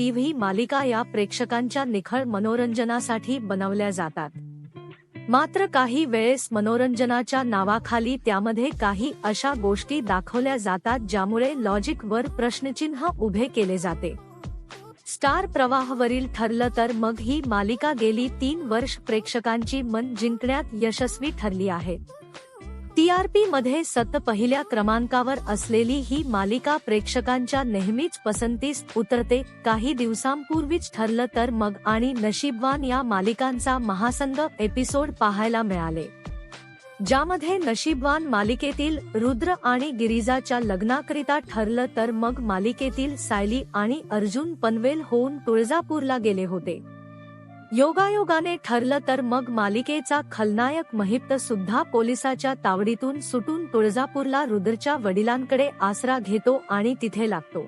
TV मालिका या प्रेक्षकांच्या निखळ मनोरंजनासाठी बनवल्या जातात. मात्र काही वेळेस मनोरंजनाच्या नावाखाली त्यामध्ये काही अशा गोष्टी दाखवल्या जातात ज्यामुळे लॉजिक वर प्रश्नचिन्ह उभे केले जाते. स्टार प्रवाहवरील ठरलं तर मग ही मालिका गेली तीन वर्ष प्रेक्षकांची मन जिंकण्यात यशस्वी ठरली आहे. टीआरपी मध्ये सत पहिल्या क्रमांकावर असलेली ही मालिका प्रेक्षकांच्या नेहमीच पसंतीस उतरते. काही दिवसांपूर्वीच ठरलं तर मग आणि नशीबवान या मालिकांचा महासंघ एपिसोड पाहायला मिळाले. ज्यामध्ये नशीबवान मालिकेतील रुद्र आणि गिरिजाच्या लग्नाकरिता ठरलं तर मग मालिकेतील सायली आणि अर्जुन पनवेल होऊन तुळजापूरला गेले होते. योगायोगाने ठरलं तर मग मालिकेचा खलनायक महिप्त सुद्धा पोलिसाच्या तावडीतून सुटून तुळजापूरला रुद्रच्या वडिलांकडे आसरा घेतो आणि तिथे लागतो.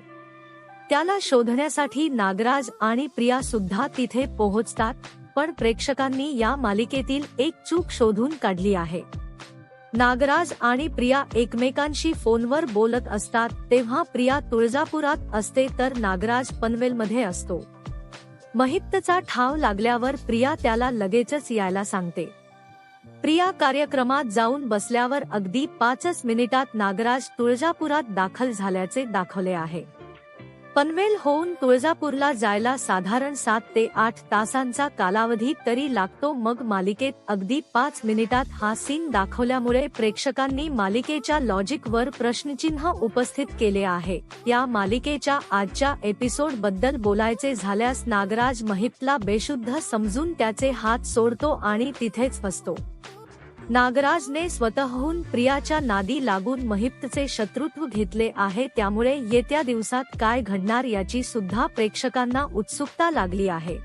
त्याला शोधण्यासाठी नागराज आणि प्रिया सुद्धा तिथे पोहोचतात पण प्रेक्षकांनी या मालिकेतील एक चूक शोधून काढली आहे. नागराज आणि प्रिया एकमेकांशी फोनवर बोलत असतात तेव्हा प्रिया तुळजापुरात असते तर नागराज पनवेलमध्ये असतो. महिप्तचा ठाव लागल्यावर प्रिया त्याला लगेचच यायला सांगते. प्रिया कार्यक्रमात जाऊन बसल्यावर अगदी पाचच मिनिटात नागराज तुळजापुरात दाखल झाल्याचे दाखवले आहे. पनवेल होऊन तुळजापूरला जायला साधारण सात ते आठ तासांचा कालावधी तरी लागतो. मग मालिकेत अगदी पाच मिनिटात हा सीन दाखवल्यामुळे प्रेक्षकांनी मालिकेच्या लॉजिक वर प्रश्नचिन्ह उपस्थित केले आहे. या मालिकेच्या आजच्या एपिसोडबद्दल बोलायचे झाल्यास नागराज महिपला बेशुद्ध समजून त्याचे हात सोडतो आणि तिथेच फसतो. नागराजने स्वतःहून प्रियाच्या नादी लागून महिप्तचे शत्रुत्व घेतले आहे त्यामुळे येत्या दिवसात काय घडणार याची सुद्धा प्रेक्षकांना उत्सुकता लागली आहे.